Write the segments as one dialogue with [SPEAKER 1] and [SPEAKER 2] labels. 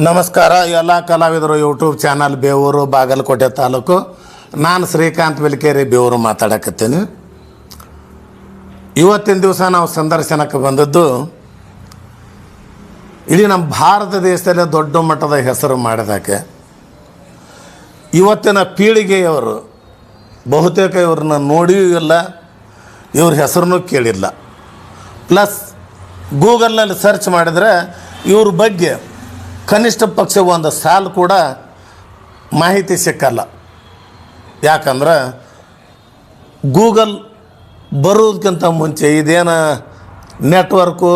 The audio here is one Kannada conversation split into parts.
[SPEAKER 1] ನಮಸ್ಕಾರ ಎಲ್ಲ ಕಲಾವಿದರು ಯೂಟ್ಯೂಬ್ ಚಾನಲ್ ಬೇವೂರು, ಬಾಗಲಕೋಟೆ ತಾಲೂಕು. ನಾನು ಶ್ರೀಕಾಂತ್ ಬೆಲ್ಕೇರಿ ಬೇವೂರು ಮಾತಾಡಕತ್ತೀನಿ. ಇವತ್ತಿನ ದಿವಸ ನಾವು ಸಂದರ್ಶನಕ್ಕೆ ಬಂದದ್ದು ಇಡೀ ನಮ್ಮ ಭಾರತ ದೇಶದಲ್ಲೇ ದೊಡ್ಡ ಮಟ್ಟದ ಹೆಸರು ಮಾಡಿದಾಕೆ ಇವತ್ತಿನ ಪೀಳಿಗೆಯವರು, ಬಹುತೇಕ ಇವ್ರನ್ನ ನೋಡಿಯೂ ಇಲ್ಲ, ಇವ್ರ ಹೆಸರನ್ನೂ ಕೇಳಿಲ್ಲ. ಪ್ಲಸ್ ಗೂಗಲ್ನಲ್ಲಿ ಸರ್ಚ್ ಮಾಡಿದರೆ ಇವ್ರ ಬಗ್ಗೆ ಕನಿಷ್ಠ ಪಕ್ಷ ಒಂದು ಸಾಲು ಕೂಡ ಮಾಹಿತಿ ಸಿಕ್ಕಲ್ಲ. ಯಾಕಂದ್ರೆ ಗೂಗಲ್ ಬರೋದಕ್ಕಿಂತ ಮುಂಚೆ ಇದೇನು ನೆಟ್ವರ್ಕು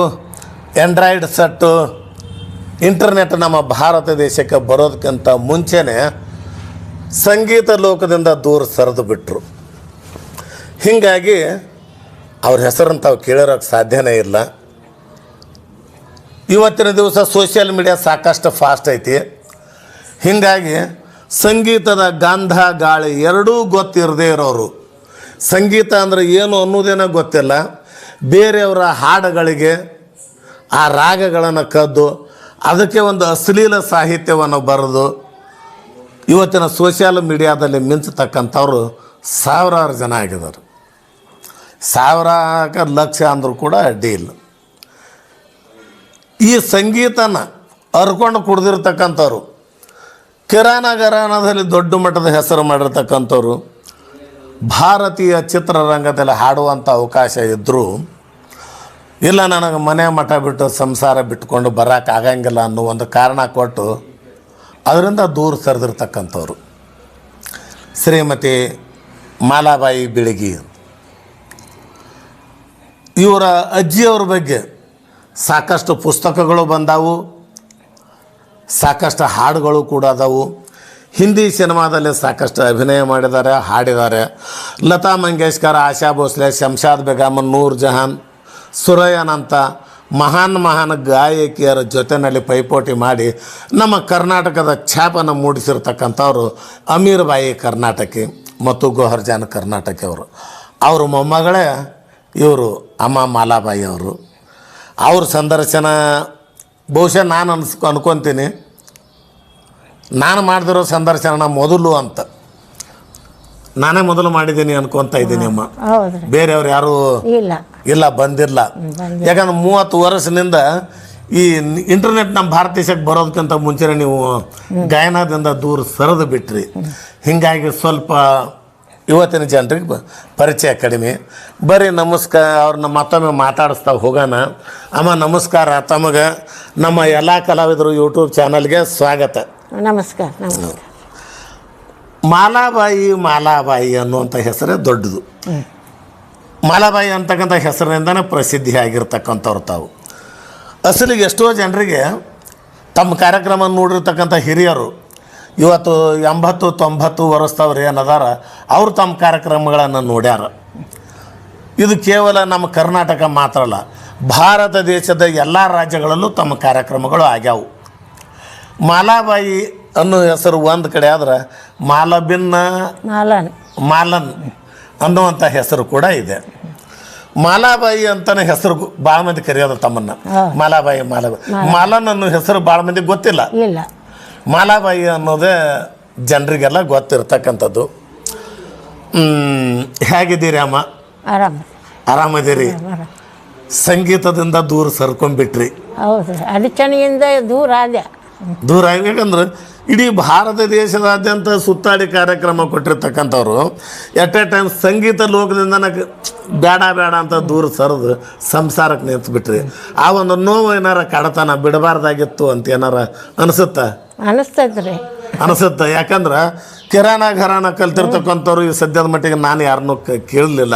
[SPEAKER 1] ಆ್ಯಂಡ್ರಾಯ್ಡ್ ಸೆಟ್ಟು, ಇಂಟರ್ನೆಟ್ ನಮ್ಮ ಭಾರತ ದೇಶಕ್ಕೆ ಬರೋದಕ್ಕಿಂತ ಮುಂಚೆನೇ ಸಂಗೀತ ಲೋಕದಿಂದ ದೂರ ಸರಿದು ಬಿಟ್ಟರು ಹೀಗಾಗಿ ಅವ್ರ ಹೆಸರನ್ನು ತಾವು ಕೇಳಿರೋಕ್ಕೆ ಸಾಧ್ಯನೇ ಇಲ್ಲ. ಇವತ್ತಿನ ದಿವಸ ಸೋಷಿಯಲ್ ಮೀಡಿಯಾ ಸಾಕಷ್ಟು ಫಾಸ್ಟ್ ಐತಿ. ಹೀಗಾಗಿ ಸಂಗೀತದ ಗಂಧ ಗಾಳಿ ಎರಡೂ ಗೊತ್ತಿರದೇ ಇರೋರು. ಸಂಗೀತ ಅಂದರೆ ಏನು ಅನ್ನೋದೇನೋ ಗೊತ್ತಿಲ್ಲ. ಬೇರೆಯವರ ಹಾಡುಗಳಿಗೆ ಆ ರಾಗಗಳನ್ನು ಕದ್ದು ಅದಕ್ಕೆ ಒಂದು ಅಶ್ಲೀಲ ಸಾಹಿತ್ಯವನ್ನು ಬರೆದು ಇವತ್ತಿನ ಸೋಷಿಯಲ್ ಮೀಡಿಯಾದಲ್ಲಿ ಮಿಂಚತಕ್ಕಂಥವ್ರು ಸಾವಿರಾರು ಜನ ಆಗಿದ್ದಾರೆ. ಸಾವಿರಾರು ಲಕ್ಷ ಅಂದರೂ ಕೂಡ ಅಡ್ಡಿ ಇಲ್ಲ ಈ ಸಂಗೀತನ ಅರ್ಕೊಂಡು ಕುಡ್ದಿರ್ತಕ್ಕಂಥವ್ರು, ಕಿರಾಣ ಗರಾಣದಲ್ಲಿ ದೊಡ್ಡ ಮಟ್ಟದ ಹೆಸರು ಮಾಡಿರ್ತಕ್ಕಂಥವ್ರು, ಭಾರತೀಯ ಚಿತ್ರರಂಗದಲ್ಲಿ ಹಾಡುವಂಥ ಅವಕಾಶ ಇದ್ದರೂ ಇಲ್ಲ ನನಗೆ ಮನೆ ಮಠ ಬಿಟ್ಟು ಸಂಸಾರ ಬಿಟ್ಕೊಂಡು ಆಗಂಗಿಲ್ಲ ಅನ್ನೋ ಒಂದು ಕಾರಣ ಕೊಟ್ಟು ಅದರಿಂದ ದೂರ ಸರಿದಿರ್ತಕ್ಕಂಥವ್ರು. ಶ್ರೀಮತಿ ಮಾಲಾಬಾಯಿ ಬಿಳಗಿ. ಇವರ ಅಜ್ಜಿಯವ್ರ ಬಗ್ಗೆ ಸಾಕಷ್ಟು ಪುಸ್ತಕಗಳು ಬಂದವು. ಸಾಕಷ್ಟು ಹಾಡುಗಳು ಕೂಡ ಅದಾವು. ಹಿಂದಿ ಸಿನಿಮಾದಲ್ಲಿ ಸಾಕಷ್ಟು ಅಭಿನಯ ಮಾಡಿದ್ದಾರೆ, ಹಾಡಿದ್ದಾರೆ. ಲತಾ ಮಂಗೇಶ್ಕರ್, ಆಶಾ ಭೋಸ್ಲೆ ಶಂಷಾದ್ ಬೇಗಮ್, ನೂರ್ ಜಹಾನ್ ಸುರೈ ಅಂತ ಮಹಾನ್ ಮಹಾನ್ ಗಾಯಕಿಯರ ಜೊತೆಯಲ್ಲಿ ಪೈಪೋಟಿ ಮಾಡಿ ನಮ್ಮ ಕರ್ನಾಟಕದ ಛಾಪನ್ನು ಮೂಡಿಸಿರ್ತಕ್ಕಂಥವ್ರು ಅಮೀರ್ ಬಾಯಿ ಕರ್ನಾಟಕಿ ಮತ್ತು ಗೋಹರ್ಜಾನ್ ಕರ್ನಾಟಕಿಯವರು ಅವ್ರ ಮೊಮ್ಮಗಳೇ ಇವರು ಅಮ್ಮ ಮಾಲಾಬಾಯಿ ಅವರು. ಅವ್ರ ಸಂದರ್ಶನ ಬಹುಶಃ ನಾನು ಅನ್ಸ್ ಅನ್ಕೊತೀನಿ. ನಾನು ಮಾಡಿದಿರೋ ಸಂದರ್ಶನ ಮೊದಲು ಅಂತ. ನಾನೇ ಮೊದಲು ಮಾಡಿದ್ದೀನಿ ಅನ್ಕೊತ ಇದ್ದೀನಿ ಅಮ್ಮ. ಬೇರೆಯವ್ರು ಯಾರು
[SPEAKER 2] ಇಲ್ಲ.
[SPEAKER 1] ಇಲ್ಲ ಬಂದಿಲ್ಲ. ಯಾಕಂದ್ರೆ ಮೂವತ್ತು ವರ್ಷದಿಂದ ಈ ಇಂಟರ್ನೆಟ್ ನಮ್ಮ ಭಾರತ ದೇಶಕ್ಕೆ ಬರೋದಕ್ಕಿಂತ ಮುಂಚೆನೇ ನೀವು ಗಾಯನದಿಂದ ದೂರ ಸರಿದು ಬಿಟ್ರಿ. ಹೀಗಾಗಿ ಸ್ವಲ್ಪ ಇವತ್ತಿನ ಜನರಿಗೆ ಪರಿಚಯ ಕಡಿಮೆ. ಬರೀ ನಮಸ್ಕಾರ ಅವ್ರನ್ನ ಮತ್ತೊಮ್ಮೆ ಮಾತಾಡಿಸ್ತಾ ಹೋಗೋಣ. ಅಮ್ಮ ನಮಸ್ಕಾರ. ತಮಗೆ ನಮ್ಮ ಎಲ್ಲ ಕಲಾವಿದರು ಯೂಟ್ಯೂಬ್ ಚಾನಲ್ಗೆ ಸ್ವಾಗತ.
[SPEAKER 2] ನಮಸ್ಕಾರ ನಮಸ್ಕಾರ.
[SPEAKER 1] ಮಾಲಾಬಾಯಿ ಮಾಲಾಬಾಯಿ ಅನ್ನುವಂಥ ಹೆಸರೇ ದೊಡ್ಡದು. ಮಾಲಾಬಾಯಿ ಅಂತಕ್ಕಂಥ ಹೆಸರಿನಿಂದನೇ ಪ್ರಸಿದ್ಧಿ ಆಗಿರ್ತಕ್ಕಂಥವ್ರು ತಾವು. ಅಸಲಿಗೆ ಎಷ್ಟೋ ಜನರಿಗೆ ತಮ್ಮ ಕಾರ್ಯಕ್ರಮ ನೋಡಿರ್ತಕ್ಕಂಥ ಹಿರಿಯರು ಇವತ್ತು ಎಂಬತ್ತು ತೊಂಬತ್ತು ವರ್ಷದವ್ರು ಏನದಾರ ಅವರು ತಮ್ಮ ಕಾರ್ಯಕ್ರಮಗಳನ್ನು ನೋಡ್ಯಾರ. ಇದು ಕೇವಲ ನಮ್ಮ ಕರ್ನಾಟಕ ಮಾತ್ರ ಅಲ್ಲ ಭಾರತ ದೇಶದ ಎಲ್ಲ ರಾಜ್ಯಗಳಲ್ಲೂ ತಮ್ಮ ಕಾರ್ಯಕ್ರಮಗಳು ಆಗ್ಯಾವು. ಮಾಲಾಬಾಯಿ ಅನ್ನೋ ಹೆಸರು ಒಂದು ಕಡೆ ಆದ್ರೆ ಮಾಲಬಿನ್ನ
[SPEAKER 2] ಮಾಲನ್.
[SPEAKER 1] ಮಾಲನ್ ಅನ್ನುವಂಥ ಹೆಸರು ಕೂಡ ಇದೆ. ಮಾಲಾಬಾಯಿ ಅಂತಲೇ ಹೆಸರು ಭಾಳ ಮಂದಿ ಕರೆಯೋದು ತಮ್ಮನ್ನ. ಮಾಲಾಬಾಯಿ ಮಾಲಾಬಾಯಿ. ಮಾಲನ್ ಅನ್ನೋ ಹೆಸರು ಭಾಳ ಮಂದಿ ಗೊತ್ತಿಲ್ಲ. ಮಾಲಾಬಾಯಿ ಅನ್ನೋದೇ ಜನರಿಗೆಲ್ಲ ಗೊತ್ತಿರ್ತಕ್ಕಂಥದ್ದು. ಹೇಗಿದ್ದೀರಿ ಅಮ್ಮ
[SPEAKER 2] ಆರಾಮ.
[SPEAKER 1] ಆರಾಮದಿರಿ? ಸಂಗೀತದಿಂದ ದೂರ ಸರ್ಕೊಂಡ್ಬಿಟ್ರಿ.
[SPEAKER 2] ಹೌದು ಅಡಚಣೆಯಿಂದ ದೂರ ಆದೆ.
[SPEAKER 1] ದೂರ ಯಾಕಂದ್ರೆ ಇಡೀ ಭಾರತ ದೇಶದಾದ್ಯಂತ ಸುತ್ತಾಡಿ ಕಾರ್ಯಕ್ರಮ ಕೊಟ್ಟಿರ್ತಕ್ಕಂಥವ್ರು ಎಟ್ ಎ ಟೈಮ್ ಸಂಗೀತ ಲೋಕದಿಂದ ನನಗೆ ಬೇಡ ಬೇಡ ಅಂತ ದೂರ ಸರಿದು ಸಂಸಾರಕ್ಕೆ ನಿಂತ್ಬಿಟ್ರಿ. ಆ ಒಂದು ನೋವು ಏನಾರ ಕಡತನ ಬಿಡಬಾರ್ದಾಗಿತ್ತು ಅಂತ ಏನಾರ ಅನಿಸುತ್ತಾ?
[SPEAKER 2] ಅನಿಸ್ತದ್ರಿ.
[SPEAKER 1] ಅನಿಸುತ್ತೆ ಯಾಕಂದ್ರೆ ಕಿರಾಣ ಘರಾಣ ಕಲ್ತಿರ್ತಕ್ಕಂಥವ್ರು ಈ ಸದ್ಯದ ಮಟ್ಟಿಗೆ ನಾನು ಯಾರನ್ನೂ ಕೇಳಲಿಲ್ಲ.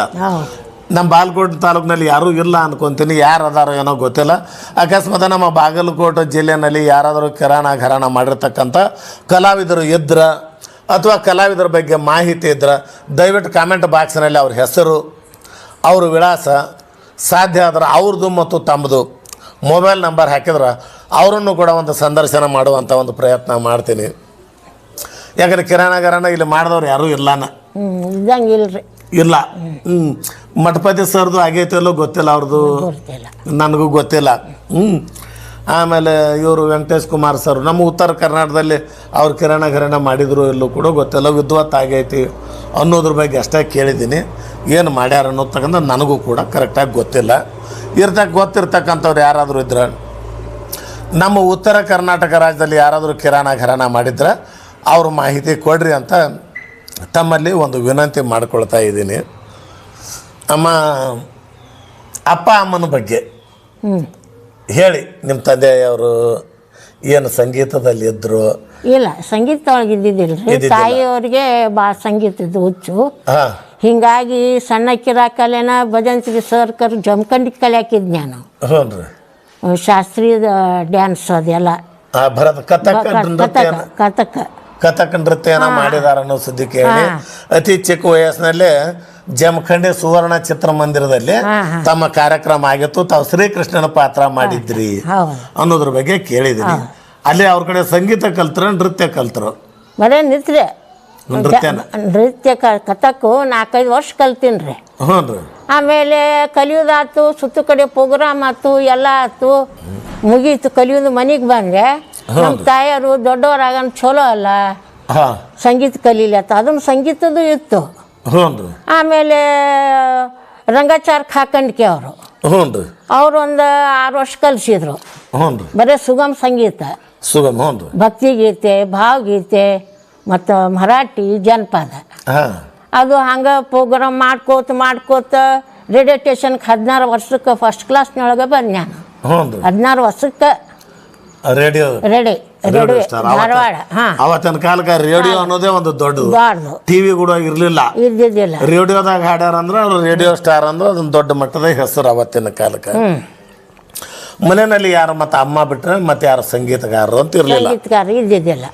[SPEAKER 1] ನಮ್ಮ ಬಾಗಲಕೋಟೆ ತಾಲೂಕಿನಲ್ಲಿ ಯಾರೂ ಇಲ್ಲ ಅನ್ಕೊತೀನಿ. ಯಾರು ಅದಾರೋ ಏನೋ ಗೊತ್ತಿಲ್ಲ. ಅಕಸ್ಮಾತ್ ನಮ್ಮ ಬಾಗಲಕೋಟೆ ಜಿಲ್ಲೆಯಲ್ಲಿ ಯಾರಾದರೂ ಕಿರಾಣ ಘರಾಣ ಮಾಡಿರ್ತಕ್ಕಂಥ ಕಲಾವಿದರು ಇದ್ರ ಅಥವಾ ಕಲಾವಿದರ ಬಗ್ಗೆ ಮಾಹಿತಿ ಇದ್ರೆ ದಯವಿಟ್ಟು ಕಾಮೆಂಟ್ ಬಾಕ್ಸ್ನಲ್ಲಿ ಅವ್ರ ಹೆಸರು ಅವ್ರ ವಿಳಾಸ ಸಾಧ್ಯ ಆದ್ರೆ ಅವ್ರದ್ದು ಮತ್ತು ತಮ್ಮದು ಮೊಬೈಲ್ ನಂಬರ್ ಹಾಕಿದ್ರೆ ಅವರನ್ನು ಕೂಡ ಒಂದು ಸಂದರ್ಶನ ಮಾಡುವಂಥ ಒಂದು ಪ್ರಯತ್ನ ಮಾಡ್ತೀನಿ. ಯಾಕಂದ್ರೆ ಕಿರಾಣ ಗಿರಾಣ ಇಲ್ಲಿ ಮಾಡಿದವ್ರು ಯಾರೂ ಇಲ್ಲನ?
[SPEAKER 2] ಇಲ್ರಿ.
[SPEAKER 1] ಇಲ್ಲ. ಹ್ಞೂ ಮಠಪತಿ ಸರ್ದು ಆಗೈತೆ ಇಲ್ಲೋ ಗೊತ್ತಿಲ್ಲ ಅವ್ರದ್ದು ನನಗೂ ಗೊತ್ತಿಲ್ಲ. ಹ್ಞೂ ಆಮೇಲೆ ಇವರು ವೆಂಕಟೇಶ್ ಕುಮಾರ್ ಸರ್ ನಮ್ಮ ಉತ್ತರ ಕರ್ನಾಟಕದಲ್ಲಿ ಅವ್ರು ಕಿರಣ ಕಿರಣ ಮಾಡಿದ್ರು ಎಲ್ಲೂ ಕೂಡ ಗೊತ್ತಿಲ್ಲ. ವಿದ್ವತ್ ಆಗೈತಿ ಅನ್ನೋದ್ರ ಬಗ್ಗೆ ಅಷ್ಟೇ ಕೇಳಿದ್ದೀನಿ. ಏನು ಮಾಡ್ಯಾರ ಅನ್ನೋದು ತಗೊಂಡು ನನಗೂ ಕೂಡ ಕರೆಕ್ಟಾಗಿ ಗೊತ್ತಿಲ್ಲ. ಇರ್ತಕ್ಕ ಗೊತ್ತಿರ್ತಕ್ಕಂಥವ್ರು ಯಾರಾದರೂ ಇದ್ರೆ ನಮ್ಮ ಉತ್ತರ ಕರ್ನಾಟಕ ರಾಜ್ಯದಲ್ಲಿ ಯಾರಾದರೂ ಕಿರಾಣ ಘರಾಣ ಮಾಡಿದ್ರೆ ಅವ್ರ ಮಾಹಿತಿ ಕೊಡ್ರಿ ಅಂತ ತಮ್ಮಲ್ಲಿ ಒಂದು ವಿನಂತಿ ಮಾಡ್ಕೊಳ್ತಾ ಇದ್ದೀನಿ. ನಮ್ಮ ಅಪ್ಪ ಅಮ್ಮನ ಬಗ್ಗೆ ಹೇಳಿ ನಿಮ್ಮ ತಂದೆಯವರು ಏನು ಸಂಗೀತದಲ್ಲಿ ಇದ್ರು?
[SPEAKER 2] ಇಲ್ಲ ಸಂಗೀತ ಒಳಗೆ ಇದ್ದಿದ್ದಿಲ್ಲ. ತಾಯಿಯವ್ರಿಗೆ ಭಾಳ ಸಂಗೀತದ ಹುಚ್ಚು.
[SPEAKER 1] ಹಾಂ.
[SPEAKER 2] ಹಿಂಗಾಗಿ ಸಣ್ಣ ಕಿರಾ ಕಲೆನ ಸರ್ ಕರ್ ಜಮ್ಕಂಡಿ ಕಲಿಯಾಕಿದ್ ನಾನು
[SPEAKER 1] ಹ್ಞೂ ರೀ
[SPEAKER 2] ಶಾಸ್ತ್ರೀಯ ಡ್ಯಾನ್ಸ್ ಅದೆಲ್ಲ.
[SPEAKER 1] ಆ ಭರತ ಕಥಕ್ ನೃತ್ಯ
[SPEAKER 2] ಕಥಕ್ ಕಥಕ.
[SPEAKER 1] ನೃತ್ಯನ ಮಾಡಿದಾರ ಅನ್ನೋ ಸುದ್ದಿ ಕೇಳಿ ಅತಿ ಚಿಕ್ಕ ವಯಸ್ಸಿನಲ್ಲಿ ಜಮಖಂಡಿ ಸುವರ್ಣ ಚಿತ್ರಮಂದಿರದಲ್ಲಿ. ತಮ್ಮ ಕಾರ್ಯಕ್ರಮ ಆಗಿತ್ತು. ತಾವು ಶ್ರೀಕೃಷ್ಣನ ಪಾತ್ರ ಮಾಡಿದ್ರಿ ಅನ್ನೋದ್ರ ಬಗ್ಗೆ ಕೇಳಿದ್ರಿ ಅಲ್ಲಿ ಅವ್ರ ಕಡೆ ಸಂಗೀತ ಕಲ್ತ್ರ ನೃತ್ಯ ಕಲ್ತರು.
[SPEAKER 2] ಬರೇ ನಿತ್ರೆ.
[SPEAKER 1] ನೃತ್ಯನ?
[SPEAKER 2] ನೃತ್ಯ ಕಥಕ್ಕು ನಾಲ್ಕೈದು ವರ್ಷ ಕಲ್ತೀನಿ ರೀ
[SPEAKER 1] ಹ್ಞೂ ರೀ.
[SPEAKER 2] ಆಮೇಲೆ ಕಲಿಯೋದಾತು ಸುತ್ತ ಕಡೆ ಪ್ರೋಗ್ರಾಮ್ ಆತು ಎಲ್ಲ ಆತು ಮುಗೀತು ಕಲಿಯೋದು ಮನೆಗೆ ಬಂದೆ. ನಮ್ಮ ತಾಯಿಯವರು ದೊಡ್ಡವರಾಗನ್ ಚಲೋ ಅಲ್ಲ. ಸಂಗೀತ ಕಲೀಲತ್ತ ಅದನ್ನು ಸಂಗೀತದ್ದು ಇತ್ತು. ಆಮೇಲೆ ರಂಗಾಚಾರಕ್ಕೆ ಹಾಕಂಡ್ಕೆ ಅವರು. ಅವ್ರು ಒಂದು ಆರು ವರ್ಷ ಕಲಿಸಿದ್ರು. ಬರೀ ಸುಗಮ ಸಂಗೀತ.
[SPEAKER 1] ಸುಗಮ್
[SPEAKER 2] ಭಕ್ತಿಗೀತೆ ಭಾವಗೀತೆ ಮತ್ತು ಮರಾಠಿ ಜನಪದ.
[SPEAKER 1] ಹಾಂ.
[SPEAKER 2] ಅದು ಹಂಗೆ ಪ್ರೋಗ್ರಾಮ್ ಮಾಡ್ಕೋತ ಮಾಡ್ಕೋತ ರೇಡಿಯೋ ಸ್ಟೇಷನ್ಗೆ ಹದಿನಾರು ವರ್ಷಕ್ಕೆ ಫಸ್ಟ್ ಕ್ಲಾಸ್ನೊಳಗೆ ಬಂದು ನಾನು. ಹದಿನಾರು ವರ್ಷಕ್ಕೆ
[SPEAKER 1] ರೇಡಿಯೋ
[SPEAKER 2] ರೆಡಿ
[SPEAKER 1] ರೇಡಿಯೋ
[SPEAKER 2] ರೇಡಿಯೋ
[SPEAKER 1] ಸ್ಟಾರ್
[SPEAKER 2] ಧಾರವಾಡ
[SPEAKER 1] ಅವತ್ತಿನ ಕಾಲಕ್ಕೆ ರೇಡಿಯೋ ಅನ್ನೋದೇ ಒಂದು ದೊಡ್ಡದು.
[SPEAKER 2] ದೊಡ್ಡದು.
[SPEAKER 1] ಟಿವಿ ಕೂಡ ಇರಲಿಲ್ಲ.
[SPEAKER 2] ಇದ್ದಿದ್ದಿಲ್ಲ.
[SPEAKER 1] ರೇಡಿಯೋದಾಗ ಹಾಡ್ಯಾರ ಅಂದ್ರೆ ಅವ್ರು ರೇಡಿಯೋ ಸ್ಟಾರ್ ಅಂದ್ರೆ ಅದೊಂದು ದೊಡ್ಡ ಮಟ್ಟದ ಹೆಸರು ಅವತ್ತಿನ ಕಾಲಕ್ಕೆ. ಮನೆಯಲ್ಲಿ ಯಾರು ಮತ್ತೆ ಅಮ್ಮ ಬಿಟ್ರೆ ಮತ್ತೆ ಯಾರು ಸಂಗೀತಗಾರರು ಅಂತ ಇರಲಿಲ್ಲ.
[SPEAKER 2] ಸಂಗೀತಗಾರ ಇದ್ದಿದ್ದಿಲ್ಲ.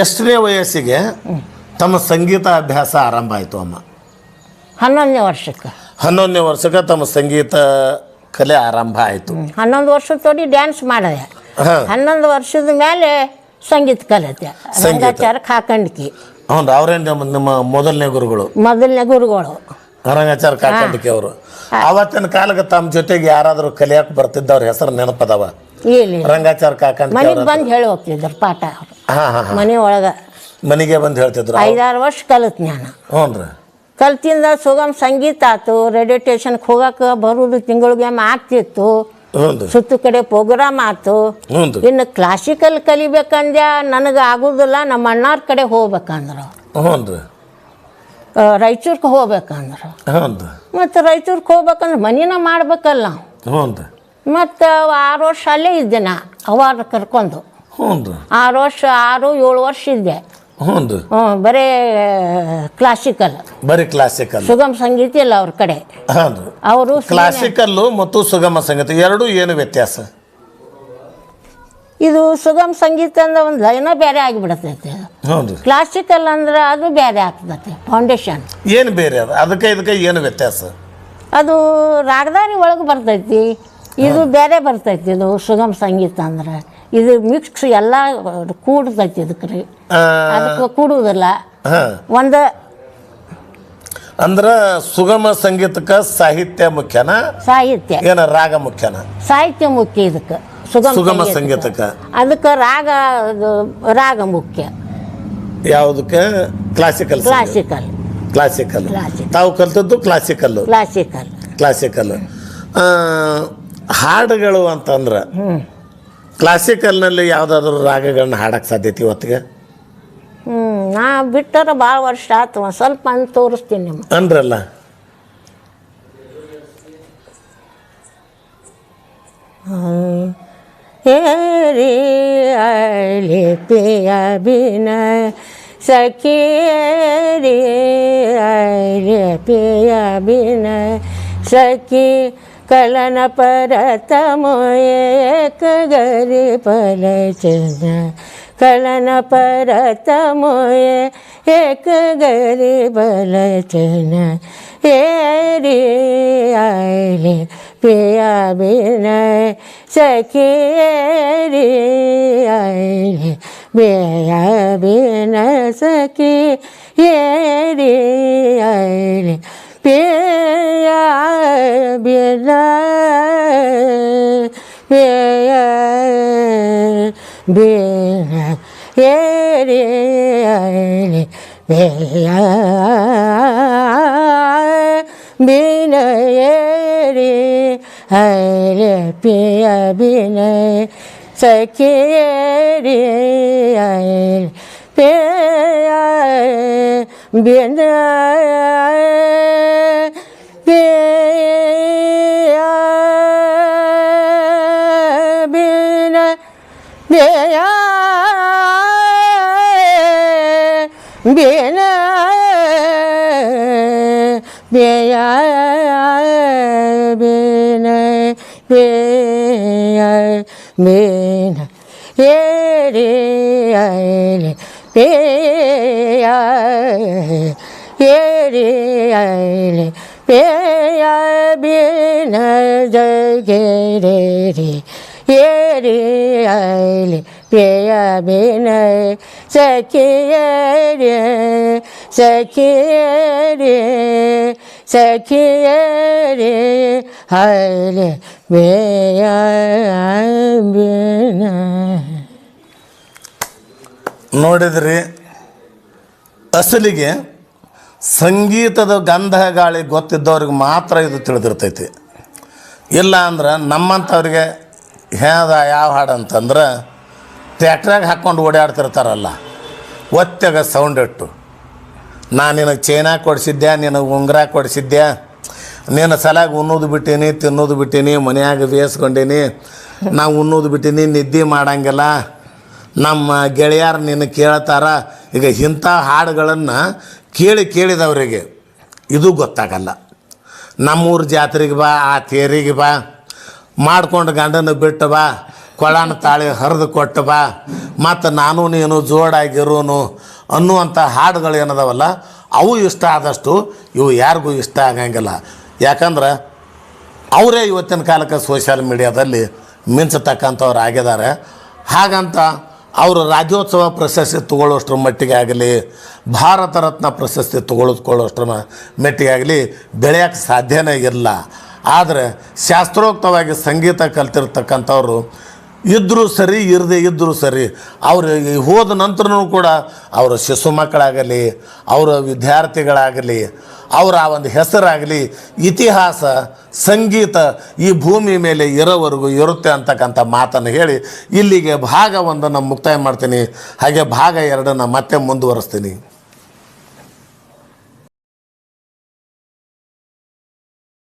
[SPEAKER 1] ಎಷ್ಟನೇ ವಯಸ್ಸಿಗೆ ತಮ್ಮ ಸಂಗೀತ ಅಭ್ಯಾಸ ಆರಂಭ ಆಯಿತು ಅಮ್ಮ?
[SPEAKER 2] ಹನ್ನೊಂದನೇ ವರ್ಷಕ್ಕೆ.
[SPEAKER 1] ಹನ್ನೊಂದನೇ ವರ್ಷಕ್ಕೆ ತಮ್ಮ ಸಂಗೀತ ಕಲೆ ಆರಂಭ ಆಯಿತು.
[SPEAKER 2] ಹನ್ನೊಂದು ವರ್ಷದ ತೋಡಿ ಡ್ಯಾನ್ಸ್ ಮಾಡಿದೆ ಹನ್ನೊಂದು ವರ್ಷದ ಮೇಲೆ ಸಂಗೀತ ಕಲಿತೆ. ರಂಗಾಚಾರಕ್ಕೆ ಹಾಕಂಡ್ಕಿ.
[SPEAKER 1] ಹೌದು ಅವ್ರೇನು ನಿಮ್ಮ ನಿಮ್ಮ ಮೊದಲನೇ ಗುರುಗಳು?
[SPEAKER 2] ಮೊದಲನೇ ಗುರುಗಳು.
[SPEAKER 1] ರಂಗಾಚಾರ ಕಾಕಂಡಿಕೆ ಅವರು. ಅವತ್ತಿನ ಕಾಲಕ್ಕೆ ತಮ್ಮ ಜೊತೆಗೆ ಯಾರಾದರೂ ಕಲಿಯಕ್ಕೆ ಬರ್ತಿದ್ದವ್ರ ಹೆಸರು ನೆನಪದವ?
[SPEAKER 2] ಇಲ್ಲಿ
[SPEAKER 1] ರಂಗಾಚಾರ
[SPEAKER 2] ಮನೆಗೆ ಬಂದು ಹೇಳಿ ಹೋಗ್ತಿದ್ರು ಪಾಠ ಮನೆ ಒಳಗೆ.
[SPEAKER 1] ಮನೆಗೆ ಬಂದು ಹೇಳ್ತಿದ್ರು
[SPEAKER 2] ಐದಾರು ವರ್ಷ ಕಲಿತ್ ನಾನು
[SPEAKER 1] ಹ್ಞೂ ರೀ
[SPEAKER 2] ಕಲ್ತಿಂದ ಸುಗಮ್ ಸಂಗೀತ ಆತು ರೇಡಿಯೋ ಟೇಷನ್ಗೆ ಹೋಗಕ್ಕೆ ಬರೋದು ತಿಂಗಳಿಗೆ ಆಗ್ತಿತ್ತು. ಸುತ್ತು ಕಡೆ ಪ್ರೋಗ್ರಾಮ್ ಆತು.
[SPEAKER 1] ಹ್ಞೂ
[SPEAKER 2] ಇನ್ನು ಕ್ಲಾಸಿಕಲ್ ಕಲಿಬೇಕಂದ್ಯ ನನಗೆ ಆಗೋದಿಲ್ಲ ನಮ್ಮ ಅಣ್ಣಾರ ಕಡೆ ಹೋಗ್ಬೇಕಂದ್ರು. ರಾಯಚೂರ್ಗೆ ಹೋಗ್ಬೇಕಂದ್ರು. ಮತ್ತು ರಾಯಚೂರ್ಗೆ ಹೋಗ್ಬೇಕಂದ್ರೆ ಮನಿನ ಮಾಡ್ಬೇಕಲ್ಲ ನಾವು. ಮತ್ತು ಆರು ವರ್ಷ ಅಲ್ಲೇ ಇದ್ದೆ ನಾ ಅವಾರ ಕರ್ಕೊಂಡು.
[SPEAKER 1] ಹ್ಞೂ ರೀ
[SPEAKER 2] ಆರು ವರ್ಷ ಆರು ಏಳು ವರ್ಷ ಇದ್ದೆ.
[SPEAKER 1] ಹ್ಞೂ ರೀ
[SPEAKER 2] ಹ್ಞೂ ಬರೇ ಕ್ಲಾಸಿಕಲ್
[SPEAKER 1] ಬರೀ ಕ್ಲಾಸಿಕಲ್
[SPEAKER 2] ಸುಗಮ ಸಂಗೀತ ಇಲ್ಲ ಅವ್ರ ಕಡೆ.
[SPEAKER 1] ಹಾಂ ರೀ
[SPEAKER 2] ಅವರು
[SPEAKER 1] ಕ್ಲಾಸಿಕಲ್ಲು ಮತ್ತು ಸುಗಮ ಸಂಗೀತ ಎರಡೂ ಏನು ವ್ಯತ್ಯಾಸ?
[SPEAKER 2] ಇದು ಸುಗಮ ಸಂಗೀತ ಅಂದ್ರೆ ಒಂದು ಲೈನ ಬೇರೆ ಆಗಿಬಿಡತೈತೆ.
[SPEAKER 1] ಹ್ಞೂ ರೀ
[SPEAKER 2] ಕ್ಲಾಸಿಕಲ್ ಅಂದ್ರೆ ಅದು ಬೇರೆ ಆಗ್ತದೆ ಫೌಂಡೇಶನ್
[SPEAKER 1] ಏನು ಬೇರೆ ಅದು? ಅದಕ್ಕೆ ಇದಕ್ಕೆ ಏನು ವ್ಯತ್ಯಾಸ?
[SPEAKER 2] ಅದು ರಾಗದಾರಿ ಒಳಗೆ ಬರ್ತೈತಿ. ಇದು ಬೇರೆ ಬರ್ತೈತಿ ಇದು ಸುಗಮ ಸಂಗೀತ ಅಂದ್ರೆ. ಇದು ಮಿಕ್ಸ್ ಎಲ್ಲ ಕೂಡ್ತೈತಿ ಇದಕ್ಕೆ ರೀ. ಅದಕ್ಕೆ ಕೂಡುವುದಿಲ್ಲ ಒಂದು
[SPEAKER 1] ಅಂದ್ರೆ ಸುಗಮ ಸಂಗೀತಕ್ಕೆ ಸಾಹಿತ್ಯ ಮುಖ್ಯನ?
[SPEAKER 2] ಸಾಹಿತ್ಯ.
[SPEAKER 1] ಏನ ರಾಗ ಮುಖ್ಯನ?
[SPEAKER 2] ಸಾಹಿತ್ಯ ಮುಖ್ಯ ಇದಕ್ಕೆ ಸುಗಮ
[SPEAKER 1] ಸುಗಮ
[SPEAKER 2] ಸಂಗೀತಕ್ಕೆ. ಅದಕ್ಕೆ ರಾಗ ರಾಗ ಮುಖ್ಯ.
[SPEAKER 1] ಯಾವುದಕ್ಕೆ?
[SPEAKER 2] Classical
[SPEAKER 1] classical
[SPEAKER 2] classical.
[SPEAKER 1] ತಾವು ಕಲ್ತದ್ದು ಕ್ಲಾಸಿಕಲ್ಲು
[SPEAKER 2] ಕ್ಲಾಸಿಕಲ್
[SPEAKER 1] ಕ್ಲಾಸಿಕಲ್ ಹಾಡುಗಳು ಅಂತಂದ್ರೆ ಕ್ಲಾಸಿಕಲ್ನಲ್ಲಿ ಯಾವುದಾದ್ರು ರಾಗಗಳನ್ನ ಹಾಡಕ್ಕೆ ಸಾಧ್ಯತೆ ಇವತ್ತಿಗೆ?
[SPEAKER 2] ನಾ ಬಿಟ್ಟರೆ ಭಾಳ ವರ್ಷ ಆಯ್ತು ಒಂದು ಸ್ವಲ್ಪ ಅಂತ ತೋರಿಸ್ತೀನಿ ನಿಮ್ಮ ಅಂದ್ರಲ್ಲ. ಹೇರಿ ಅಲಿ ಪಿಯ ಬಿನ ಸಖಿ सखी कलन परत मोये एक गरी पलचना कलन परत मोये एक गरी पलचना हेरी आले पिया बिनय सखी रे आले पिया बिन सखी ये 别呀别呀别呀别呀别呀别呀别呀别呀别呀别呀再见别呀别呀 Bene, bene, bene, bene, பேயாய் ஏரியாயிலே பேயாய் பீன ஜெய்கேரேரி ஏரியாயிலே பேய பீன சக்கியரே சக்கியரே சக்கியரே ஹைலே பேயாய் பீன
[SPEAKER 1] ನೋಡಿದ್ರಿ, ಅಸಲಿಗೆ ಸಂಗೀತದ ಗಂಧ ಗಾಳಿ ಗೊತ್ತಿದ್ದವ್ರಿಗೆ ಮಾತ್ರ ಇದು ತಿಳಿದಿರ್ತೈತಿ. ಇಲ್ಲ ಅಂದ್ರೆ ನಮ್ಮಂಥವ್ರಿಗೆ ಹೇಳ್ದ ಯಾವ ಹಾಡು ಅಂತಂದ್ರೆ ಟ್ಯಾಕ್ಟ್ರಾಗ ಹಾಕ್ಕೊಂಡು ಓಡಾಡ್ತಿರ್ತಾರಲ್ಲ ಒತ್ತಾಗ ಸೌಂಡ್ ಇಟ್ಟು ನಾನು ನಿನಗೆ ಚೈನಾ ಕೊಡಿಸಿದ್ದೆ ನಿನಗೆ ಉಂಗುರ ಕೊಡಿಸಿದ್ದೆ ನೀನು ಸಲಾಗಿ ಉಣ್ಣೋದು ಬಿಟ್ಟೀನಿ, ತಿನ್ನೋದು ಬಿಟ್ಟೀನಿ, ಮನೆಯಾಗ ಬೇಯಿಸ್ಕೊಂಡೀನಿ ನಾವು ಉಣ್ಣೋದು ಬಿಟ್ಟೀನಿ, ನಿದ್ದೆ ಮಾಡಂಗಿಲ್ಲ ನಮ್ಮ ಗೆಳೆಯರು ನಿನ್ನ ಕೇಳ್ತಾರ, ಈಗ ಇಂಥ ಹಾಡುಗಳನ್ನು ಕೇಳಿ ಕೇಳಿದವರಿಗೆ ಇದು ಗೊತ್ತಾಗಲ್ಲ. ನಮ್ಮೂರ ಜಾತ್ರೆಗೆ ಬಾ, ಆ ತೇರಿಗೆ ಬಾ, ಮಾಡ್ಕೊಂಡು ಗಂಡನ ಬಿಟ್ಟು ಬಾ ಕೊಳನ ತಾಳಿ ಹರಿದು ಕೊಟ್ಟು ಬಾ, ಮತ್ತು ನಾನು ನೀನು ಜೋಡಾಗಿರೋನು ಅನ್ನುವಂಥ ಹಾಡುಗಳು ಏನದವಲ್ಲ, ಅವು ಇಷ್ಟ ಆದಷ್ಟು ಇವು ಯಾರಿಗೂ ಇಷ್ಟ ಆಗಂಗಿಲ್ಲ. ಯಾಕಂದ್ರೆ ಅವರೇ ಇವತ್ತಿನ ಕಾಲಕ್ಕೆ ಸೋಷಿಯಲ್ ಮೀಡಿಯಾದಲ್ಲಿ ಮಿಂಚತಕ್ಕಂಥವ್ರು ಆಗಿದ್ದಾರೆ. ಹಾಗಂತ ಅವರು ರಾಜ್ಯೋತ್ಸವ ಪ್ರಶಸ್ತಿ ತಗೊಳ್ಳೋಷ್ಟ್ರ ಮಟ್ಟಿಗೆ ಆಗಲಿ, ಭಾರತ ರತ್ನ ಪ್ರಶಸ್ತಿ ತಗೊಳಿಸ್ಕೊಳ್ಳೋಷ್ಟ್ರ ಮಟ್ಟಿಗೆ ಆಗಲಿ ಬೆಳೆಯೋಕ್ಕೆ ಸಾಧ್ಯನೇ ಇಲ್ಲ. ಆದರೆ ಶಾಸ್ತ್ರೋಕ್ತವಾಗಿ ಸಂಗೀತ ಕಲ್ತಿರ್ತಕ್ಕಂಥವ್ರು ಇದ್ದರೂ ಸರಿ, ಇರದೇ ಇದ್ದರೂ ಸರಿ, ಅವರು ಹೋದ ನಂತರನೂ ಕೂಡ ಅವರ ಶಿಶು ಮಕ್ಕಳಾಗಲಿ, ಅವರ ವಿದ್ಯಾರ್ಥಿಗಳಾಗಲಿ, ಅವರ ಆ ಒಂದು ಹೆಸರಾಗಲಿ, ಇತಿಹಾಸ, ಸಂಗೀತ ಈ ಭೂಮಿ ಮೇಲೆ ಇರೋವರೆಗೂ ಇರುತ್ತೆ ಅಂತಕ್ಕಂಥ ಮಾತನ್ನು ಹೇಳಿ ಇಲ್ಲಿಗೆ ಭಾಗ ಒಂದನ್ನು ಮುಕ್ತಾಯ ಮಾಡ್ತೀನಿ. ಹಾಗೆ ಭಾಗ ಎರಡನ್ನು ಮತ್ತೆ ಮುಂದುವರಿಸ್ತೀನಿ.